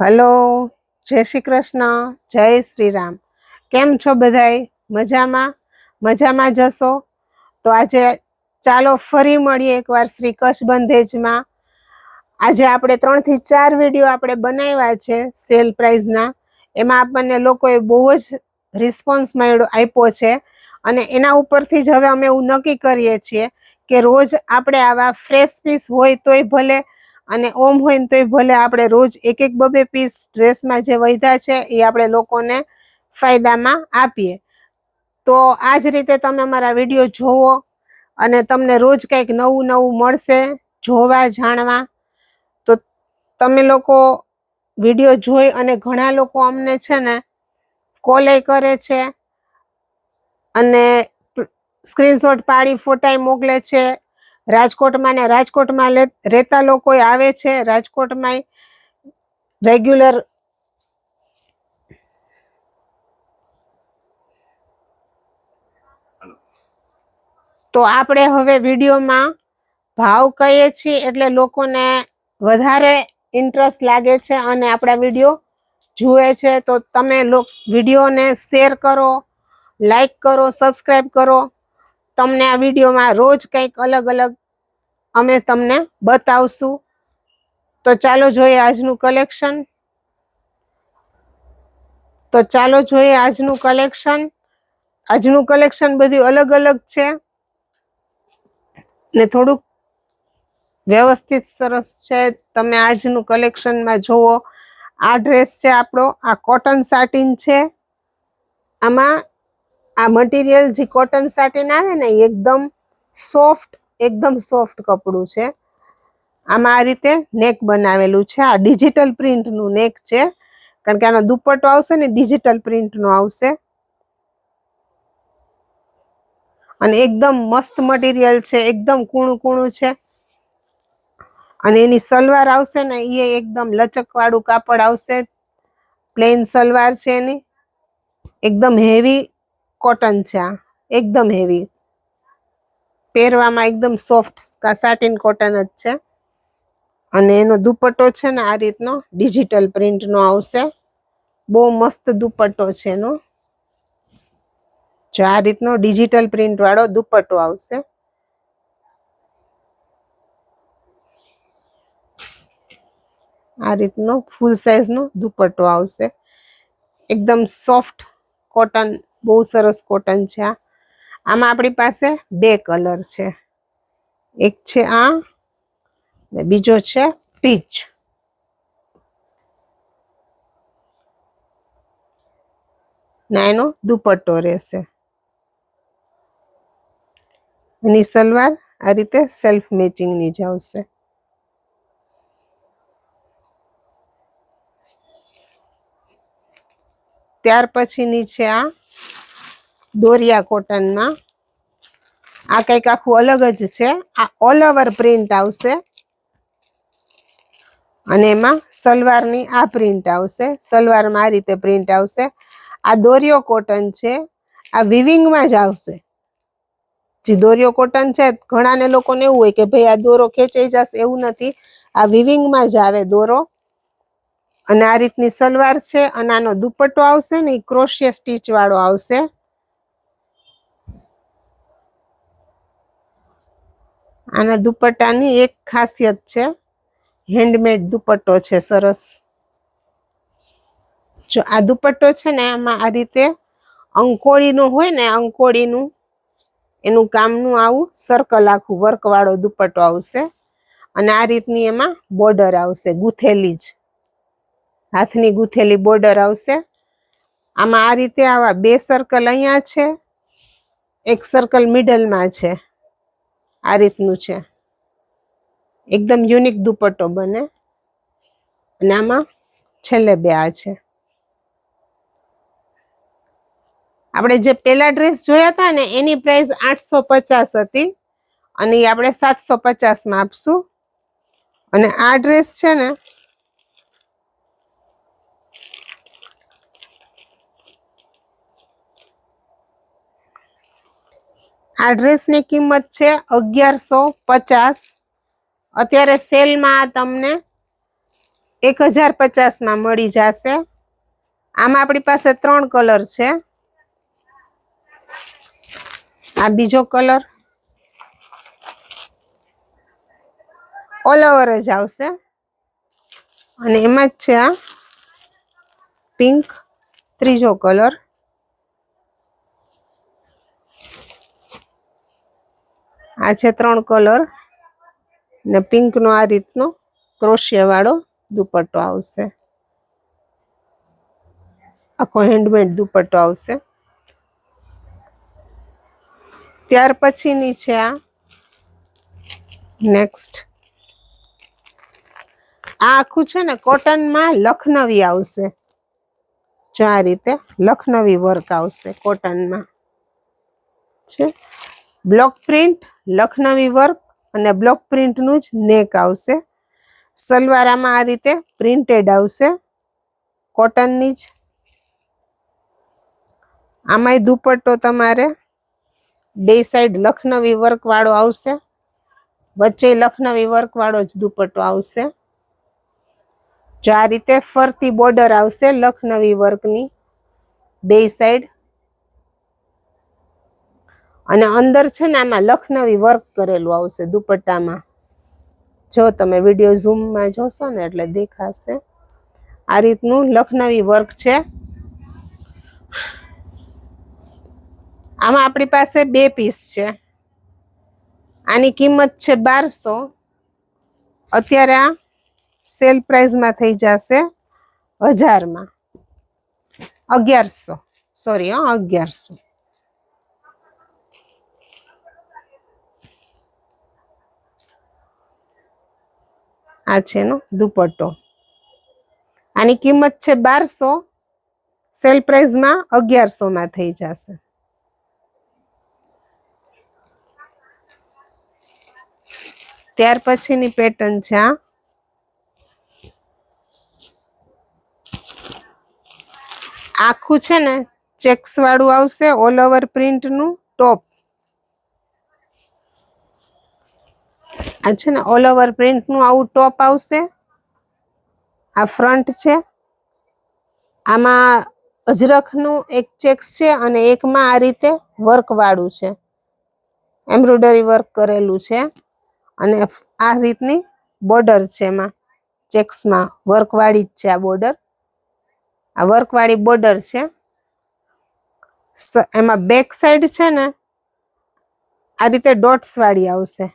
Hello, જય શ્રી કૃષ્ણ, જય શ્રી રામ કેમ છો બધાય? મજામાં? મજામાં જશો? તો આજે ચાલો ફરી મળીએ એકવાર શ્રી કચ્છ બંધેજમાં આજે આપણે ત્રણથી ચાર વીડિયો આપણે બનાવ્યા છે સેલ પ્રાઇઝના. એમાં આપણને લોકોએ બહુ જ રિસ્પોન્સ મળ્યો આપ્યો છે. અને એના ઉપરથી જ હવે અમે એવું નક્કી કરીએ છીએ કે રોજ આપણે આવા ફ્રેશ પીસ હોય તોય ભલે અને ઓમ હોય ને તોય ભલે આપણે રોજ એક એક બબે પીસ ડ્રેસમાં જે વધ્યા છે એ આપણે લોકોને ફાયદામાં આપીએ. તો આ જ રીતે તમે મારા વીડિયો જોવો અને તમને રોજ કંઈક નવું નવું મળશે જોવા જાણવા. તો તમે લોકો વીડિયો જોઈ અને ઘણા લોકો અમને છે ને કોલે કરે છે અને સ્ક્રીનશોટ પાડી ફોટાએ મોકલે છે. રાજકોટમાં ને રાજકોટમાં રહેતા લોકો આવે છે. રાજકોટમાં રેગ્યુલર તો આપણે હવે વિડીયોમાં ભાવ કહીએ છીએ એટલે લોકોને વધારે ઇન્ટરેસ્ટ લાગે છે અને આપણા વીડિયો જુએ છે. તો તમે લોક વિડીયોને શેર કરો લાઈક કરો સબસ્ક્રાઈબ કરો. તમને આ વિડીયોમાં રોજ કંઈક અલગ અલગ અમે તમને બતાવશું. તો ચાલો જોઈએ આજનું કલેક્શન. તો ચાલો જોઈએ આજનું કલેક્શન. આજનું કલેક્શન બધું અલગ અલગ છે. ને થોડુંક વ્યવસ્થિત સરસ છે. તમે આજનું કલેક્શનમાં જુઓ. આ ડ્રેસ છે આપણો. આ કોટન સાટીન છે. આમાં આ મટીરિયલ જે કોટન સાટીન આવે ને એકદમ સોફ્ટ એકદમ સોફ્ટ કપડું છે. આમાં આ રીતે નેક બનાવેલું છે. આ ડિજિટલ પ્રિન્ટનું નેક છે. કારણ કે આનો દુપટ્ટો આવશે ને ડિજિટલ પ્રિન્ટનો આવશે. અને એકદમ મસ્ત મટીરિયલ છે. એકદમ કૂણું કૂણું છે. અને એની સલવાર આવશે ને એ એકદમ લચકવાળું કાપડ આવશે. પ્લેન સલવાર છે એની. એકદમ હેવી કોટન છે આ. એકદમ હેવી. પહેરવામાં એકદમ સોફ્ટ સાટિન કોટન જ છે. અને એનો દુપટ્ટો છે ને આ રીતનો ડિજિટલ પ્રિન્ટનો આવશે. બહુ મસ્ત દુપટ્ટો છે એનો. જો આ રીતનો ડિજિટલ પ્રિન્ટવાળો દુપટ્ટો આવશે. આ રીતનો ફૂલ સાઇઝનો દુપટ્ટો આવશે. એકદમ સોફ્ટ કોટન બહુ સરસ કોટન છે આ. આમાં આપણી પાસે બે કલર છે. એક છે આ ને બીજો છે પીચ. ના એનો દુપટ્ટો રહેશે. એની સલવાર આ રીતે સેલ્ફ મેચિંગની જ આવશે. ત્યાર પછીની છે આ દોરિયા કોટનમાં. આ કંઈક આખું અલગ જ છે. આ ઓલ ઓવર પ્રિન્ટ આવશે. અને એમાં સલવારની આ પ્રિન્ટ આવશે. સલવારમાં આ રીતે પ્રિન્ટ આવશે. આ દોરિયો કોટન છે. આ વિવિંગમાં જ આવશે. જે દોરિયો કોટન છે, ઘણાને લોકોને એવું હોય કે ભાઈ આ દોરો ખેંચાઈ જશે, એવું નથી. આ વિવિંગમાં જ આવે દોરો. અને આ રીતની સલવાર છે અને આનો દુપટ્ટો આવશે ને એ ક્રોશિયા સ્ટીચ વાળો આવશે. આના દુપટ્ટાની એક ખાસિયત છે. હેન્ડમેડ દુપટ્ટો છે, સરસ. જો આ દુપટ્ટો છે ને, આમાં આ રીતે અંકોળીનું હોય ને, અંકોળીનું, એનું કામનું આવું સર્કલ આખું, વર્કવાળો દુપટ્ટો આવશે. અને આ રીતની એમાં બોર્ડર આવશે, ગૂંથેલી જ. હાથની ગૂંથેલી બોર્ડર આવશે. આમાં આ રીતે આવા બે સર્કલ અહીંયા છે. એક સર્કલ મિડલમાં છે. આ રીતનું છે. એકદમ યુનિક દુપટ્ટો બને. અને આમાં છેલ્લે બે આ છે. આપણે જે પેલા ડ્રેસ જોયા હતા ને, એની પ્રાઇસ આઠસો પચાસ હતી. અને આપણે સાતસો પચાસમાં આપશું. અને આ ડ્રેસ છે ને આ ડ્રેસની કિંમત છે અગિયારસો પચાસ. અત્યારે સેલમાં આ તમને એક હજાર પચાસમાં મળી જશે. આમાં આપણી પાસે ત્રણ કલર છે. આ બીજો કલર ઓલ ઓવર જ આવશે. અને એમાં જ છે આ પિંક ત્રીજો કલર. આ છે ત્રણ કલર ને પિંક નો આ રીતનો ક્રોશિયા વાળો દુપટ્ટો આવશે. આખો હેન્ડમેડ દુપટ્ટો આવશે. ત્યાર પછીની છે આ નેક્સ્ટ આ આખું છે ને કોટનમાં લખનવી આવશે. જો આ રીતે લખનવી વર્ક આવશે કોટનમાં. છે? બ્લોક પ્રિન્ટ, લખનવી વર્ક અને બ્લોક પ્રિન્ટનું જ નેક આવશે. સલવાર આમાં આ રીતે પ્રિન્ટેડ આવશે. કોટનની જ. આમાંય દુપટ્ટો તમારે. બે સાઈડ લખનવી વર્કવાળો આવશે. વચ્ચે લખનવી વર્કવાળો જ દુપટ્ટો આવશે. જો આ રીતે ફરતી બોર્ડર આવશે લખનવી વર્કની. બે સાઈડ અને અંદર છે ને આમાં લખનવી વર્ક કરેલું આવશે દુપટ્ટામાં. જો તમે વીડિયો ઝૂમમાં જોશો ને એટલે દેખાશે. આ રીતનું લખનવી વર્ક છે. આમાં આપણી પાસે બે પીસ છે. આની કિંમત છે બારસો. અત્યારે આ સેલ પ્રાઇઝમાં થઈ જશે હજારમાં. અગિયારસો. સોરી હા, અગિયારસો. આ છે એનો દુપટ્ટો. આની કિંમત છે બારસો, સેલ પ્રાઇઝમાં અગિયારસો માં થઈ જશે. ત્યાર પછીની પેટર્ન છે આ. આખું છે ને ચેક્સ વાળું આવશે ઓલ ઓવર પ્રિન્ટનું ટોપ. આ છે ને ઓલ ઓવર પ્રિન્ટનું આવું ટોપ આવશે. આ ફ્રન્ટ છે. આમાં અજરખનું એક ચેક્સ છે અને એકમાં આ રીતે વર્કવાળું છે. એમ્બ્રોઇડરી વર્ક કરેલું છે અને આ રીતની બોર્ડર છે એમાં. ચેક્સમાં વર્કવાળી જ છે આ બોર્ડર આ વર્કવાળી બોર્ડર છે. એમાં બેક સાઈડ છે ને, આ રીતે ડોટ્સવાળી આવશે.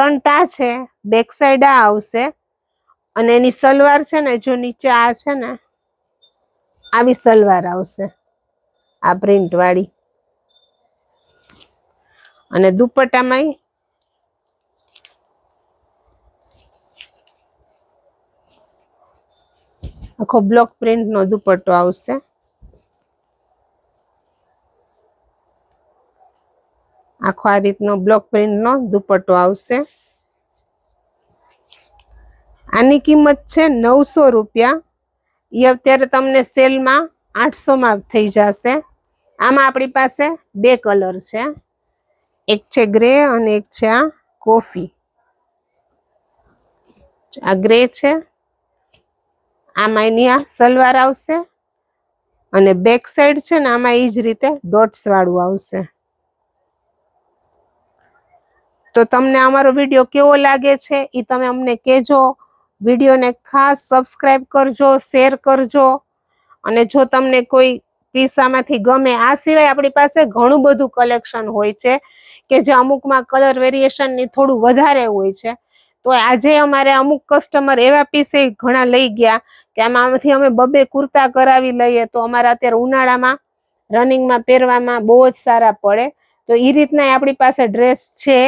ફ્રન્ટ આ છે, બેક સાઈડ આ આવશે. અને એની સલવાર છે ને, જો નીચે આ છે ને, આવી સલવાર આવશે, આ પ્રિન્ટ વાળી. અને દુપટ્ટામાં આખો બ્લોક પ્રિન્ટ નો દુપટ્ટો આવશે. આખો રીતનો બ્લોક પ્રિન્ટનો દુપટ્ટો આવશે. આની કિંમત છે નવસો રૂપિયા. એ અત્યારે તમને સેલમાં આઠસોમાં થઈ જશે. આમાં આપણી પાસે બે કલર છે. એક છે ગ્રે અને એક છે આ કોફી. આ ગ્રે છે. આમાં એની આ સલવાર આવશે. અને બેક સાઈડ છે ને આમાં એ જ રીતે ડોટ્સ વાળું આવશે. તો તમને અમારો વીડિયો કેવો લાગે છે એ તમે અમને કહેજો. વિડીયોને ખાસ સબસ્ક્રાઈબ કરજો શેર કરજો. અને જો તમને કોઈ પીસ આમાંથી ગમે, આ સિવાય આપણી પાસે ઘણું બધું કલેક્શન હોય છે કે જે અમુકમાં કલર વેરિએશનની થોડું વધારે હોય છે. તો આજે અમારે અમુક કસ્ટમર એવા પીસે ઘણા લઈ ગયા કે આમાંથી અમે બબે કુર્તા કરાવી લઈએ તો અમારા અત્યારે ઉનાળામાં રનિંગમાં પહેરવામાં બહુ જ સારા પડે. તો એ રીતના આપણી પાસે ડ્રેસ છે.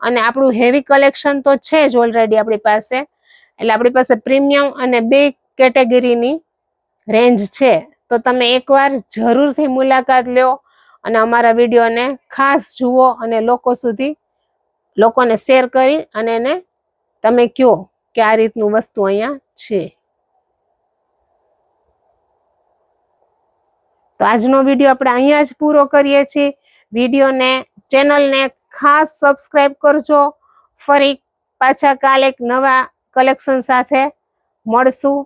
અને આપણું હેવી કલેક્શન તો છે જ ઓલરેડી આપણી પાસે. એટલે આપણી પાસે પ્રીમિયમ અને બે કેટેગરીની રેન્જ છે. તો તમે એકવાર જરૂરથી મુલાકાત લો અને અમારા વિડીયોને ખાસ જુઓ અને લોકો સુધી લોકોને શેર કરી અને એને તમે કહો કે આ રીતનું વસ્તુ અહીંયા છે. તો આજનો વીડિયો આપણે અહીંયા જ પૂરો કરીએ છીએ. વિડીયોને ચેનલને ખાસ સબસ્ક્રાઈબ કરજો. ફરી પાછા કાલે એક નવા કલેક્શન સાથે મળશું.